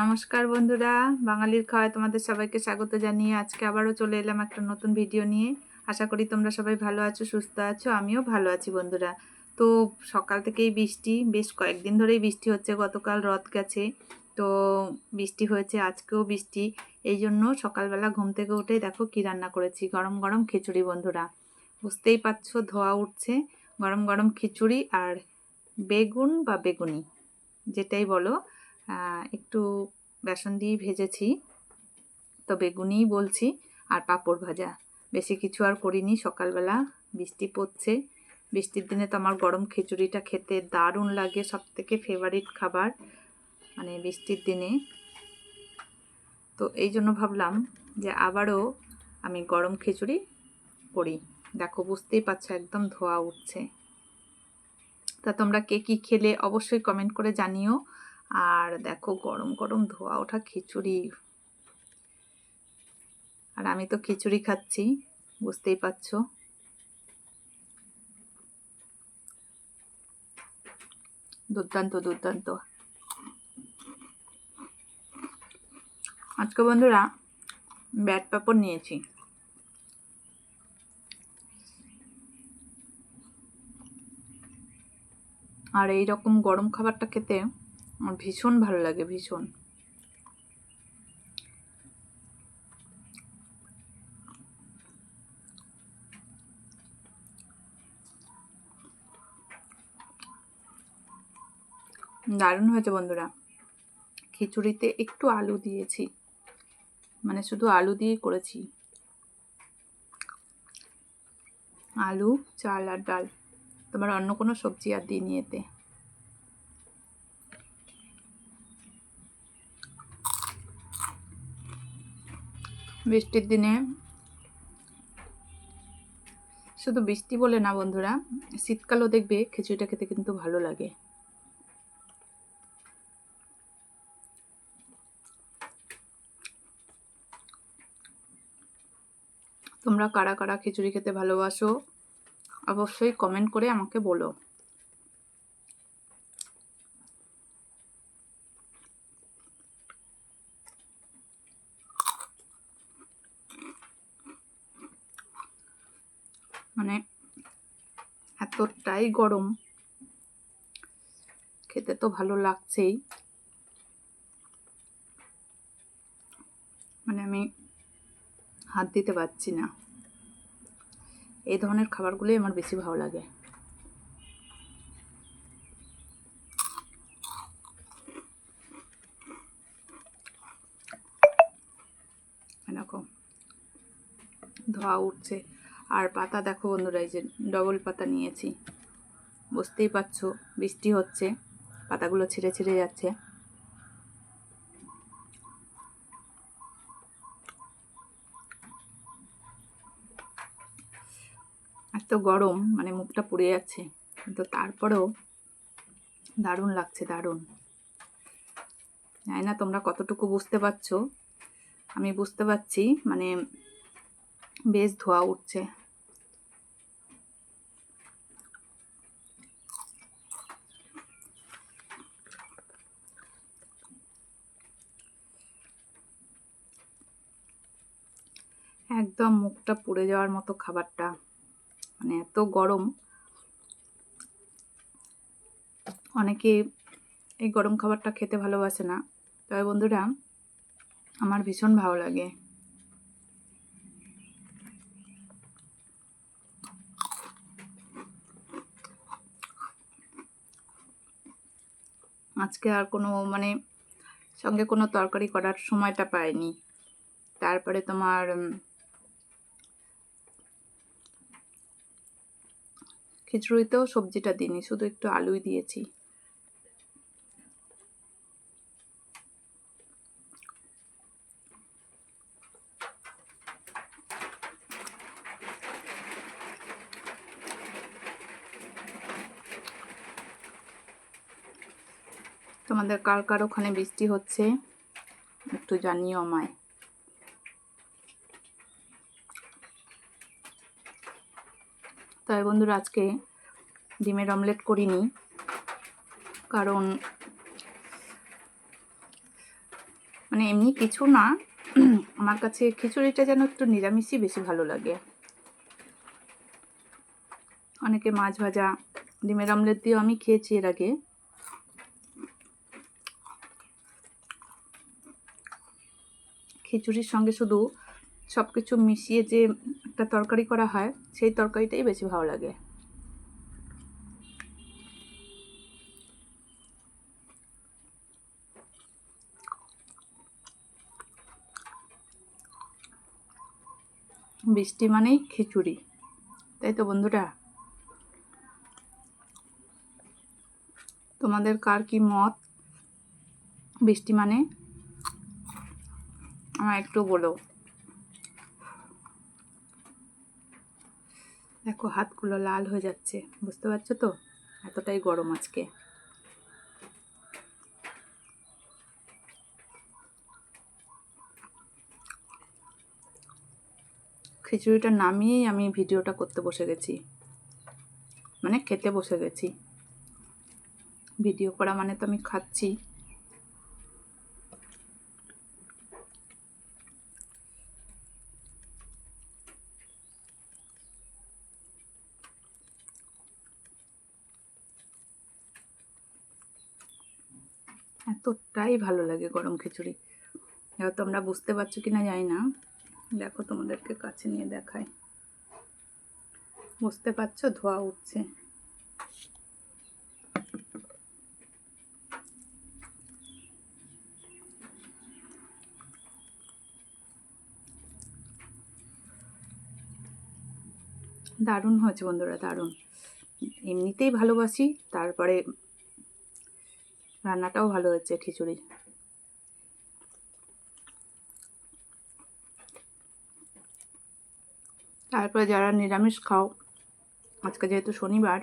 নমস্কার বন্ধুরা, বাঙালির খাওয়ায় তোমাদের সবাইকে স্বাগত জানিয়ে আজকে আবারও চলে এলাম একটা নতুন ভিডিও নিয়ে। আশা করি তোমরা সবাই ভালো আছো, সুস্থ আছো, আমিও ভালো আছি বন্ধুরা। তো সকাল থেকেই বৃষ্টি, বেশ কয়েকদিন ধরেই বৃষ্টি হচ্ছে, গতকাল রথ গেছে, তো বৃষ্টি হয়েছে, আজকেও বৃষ্টি। এই জন্য সকালবেলা ঘুম থেকে উঠে দেখো কী রান্না করেছি, গরম গরম খিচুড়ি বন্ধুরা। বুঝতেই পারছ, ধোয়া উঠছে, গরম গরম খিচুড়ি আর বেগুন বা বেগুনি, যেটাই বলো। একটু বেসন দিয়ে ভেজেছি। তো বেগুনিই বলছি, আর পাঁপড় ভাজা। বেশি কিছু আর করিনি, সকালবেলা বৃষ্টি পড়ছে। বৃষ্টির দিনে তো আমার গরম খিচুড়িটা খেতে দারুণ লাগে সব থেকে ফেভারিট খাবার মানে বৃষ্টির দিনে। তো এই জন্য ভাবলাম যে আবারও আমি গরম খিচুড়ি করি। দেখো, বুঝতেই পারছ, একদম ধোয়া উঠছে। তা তোমরা কে কী খেলে অবশ্যই কমেন্ট করে জানিও। আর দেখো গরম গরম ধোয়া ওঠা খিচুড়ি। আর আমি তো খিচুড়ি খাচ্ছি, বুঝতেই পারছ। দুর্দান্ত দুর্দান্ত। আজকে বন্ধুরা ব্যাট পাপড় নিয়েছি। আর এই রকম গরম খাবারটা খেতে আমার ভীষণ ভালো লাগে, ভীষণ। দারুণ হয়েছে বন্ধুরা। খিচুড়িতে একটু আলু দিয়েছি। মানে শুধু আলু দিয়েই করেছি। আলু, চাল আর ডাল। তোমার অন্য কোনো সবজি আর দিইনি এতে। বৃষ্টির দিনে। শুধু বৃষ্টি বলে না বন্ধুরা, শীতকালও দেখবে খিচুড়িটা খেতে কিন্তু ভালো লাগে। তোমরা কারা কারা খিচুড়ি খেতে ভালোবাসো, অবশ্যই কমেন্ট করে আমাকে বলো। মানে এতটাই গরম। খেতে তো ভালো লাগছেই। মানে আমি হাত দিতে পারছি না। এই ধরনের খাবারগুলোই আমার বেশি ভালো লাগে। দেখো ধোয়া উঠছে। আর পাতা দেখো বন্ধুরা, এই যে ডবল পাতা নিয়েছি। বুঝতেই পারছ, বৃষ্টি হচ্ছে, পাতাগুলো ছিঁড়ে ছিঁড়ে যাচ্ছে। এত গরম মানে মুখটা পুড়ে যাচ্ছে। কিন্তু তারপরেও দারুণ লাগছে, দারুণ। জানি না তোমরা কতটুকু বুঝতে পারছ। আমি বুঝতে পারছি মানে বেশ ধোয়া উঠছে। একদম মুখটা পুড়ে যাওয়ার মতো খাবারটা। মানে এত গরম। অনেকে এই গরম খাবারটা খেতে ভালোবাসে না। তবে বন্ধুরা, আমার ভীষণ ভালো লাগে। আজকে আর কোনো মানে সঙ্গে কোনো তরকারি করার সময়টা পাইনি। তারপরে তোমার খিচুড়িতেও সবজিটা দিইনি, শুধু একটু আলুই দিয়েছি। তোমাদের কার কার ওখানে বৃষ্টি হচ্ছে? একটু জানিও আমায়। তাই বন্ধুরা, আজকে ডিমের অমলেট করিনি, কারণ মানে এমনি কিছু না, আমার কাছে খিচুড়িটা যেন একটু নিরামিষই বেশি ভালো লাগে। অনেকে মাছ ভাজা, ডিমের অমলেট দিয়েও আমি খেয়েছি এর আগে। খিচুড়ির সঙ্গে শুধু সব কিছু মিশিয়ে যে একটা তরকারি করা হয়, সেই তরকারিটাই বেশি ভালো লাগে। বৃষ্টি মানেই খিচুড়ি, তাই তো বন্ধুরা? তোমাদের কার কি মত? বৃষ্টি মানে আমার একটু বলো। দেখো, হাতগুলো লাল হয়ে যাচ্ছে, বুঝতে পারছ তো? এতটাই গরম আজকে। খিচুড়িটা নামিয়েই আমি ভিডিওটা করতে বসে গেছি। মানে খেতে বসে গেছি। ভিডিও করা মানে তো আমি খাচ্ছি। এতটাই ভালো লাগে গরম খিচুড়ি। এবার তোমরা বুঝতে পারছ কি না জানি না। দেখো তোমাদেরকে কাছে নিয়ে দেখাই। বুঝতে পারছ? ধোয়া উঠছে। দারুণ হয়েছে বন্ধুরা, দারুণ। এমনিতেই ভালোবাসি, তারপরে রান্নাটাও ভালো হয়েছে, খিচুড়ি। তারপরে যারা নিরামিষ খাও, আজকে যেহেতু শনিবার,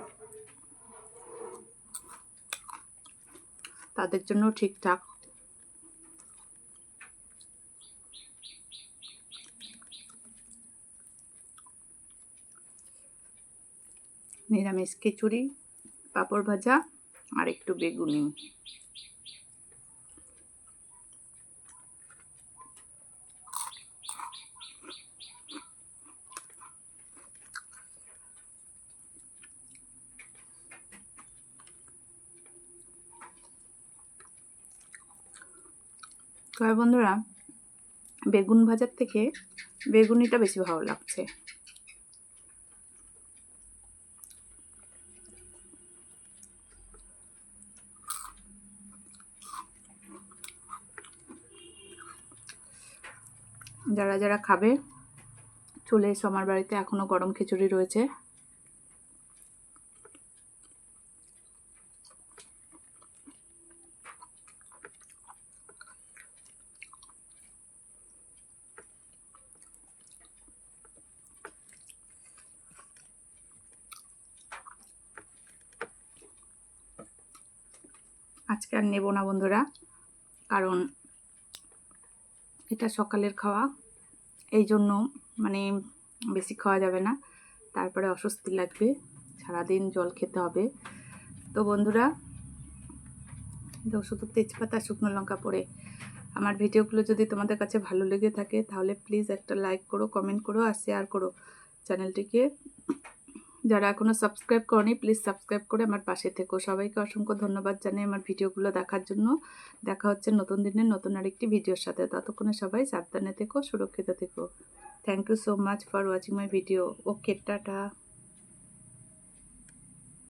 তাদের জন্য ঠিকঠাক। নিরামিষ খিচুড়ি, পাঁপড় ভাজা আর একটু বেগুনি। তবে বন্ধুরা বেগুন ভাজার থেকে বেগুনিটা বেশি ভালো লাগছে। যারা যারা খাবে, চলে এসো আমার বাড়িতে এখনও গরম খিচুড়ি রয়েছে। আজকে আর নেব না বন্ধুরা, কারণ এটা সকালের খাওয়া। এই জন্য মানে বেশি খাওয়া যাবে না। তারপরে অস্বস্তি লাগবে। সারাদিন জল খেতে হবে। তো বন্ধুরা তো শুধু তেজপাতা, শুকনো লঙ্কা পরে আমার ভিডিওগুলো যদি তোমাদের কাছে ভালো লেগে থাকে, তাহলে প্লিজ একটা লাইক করো কমেন্ট করো আর শেয়ার করো চ্যানেলটিকে। যারা এখনও সাবস্ক্রাইব করনি প্লিজ সাবস্ক্রাইব করে আমার পাশে থেকো। সবাইকে অসংখ্য ধন্যবাদ জানাই আমার ভিডিওগুলো দেখার জন্য। দেখা হচ্ছে নতুন দিনের নতুন আরেকটি ভিডিওর সাথে। ততক্ষণে সবাই সাবধানে থেকো, সুরক্ষিত থেকো। Thank you so much for watching my video okay tata.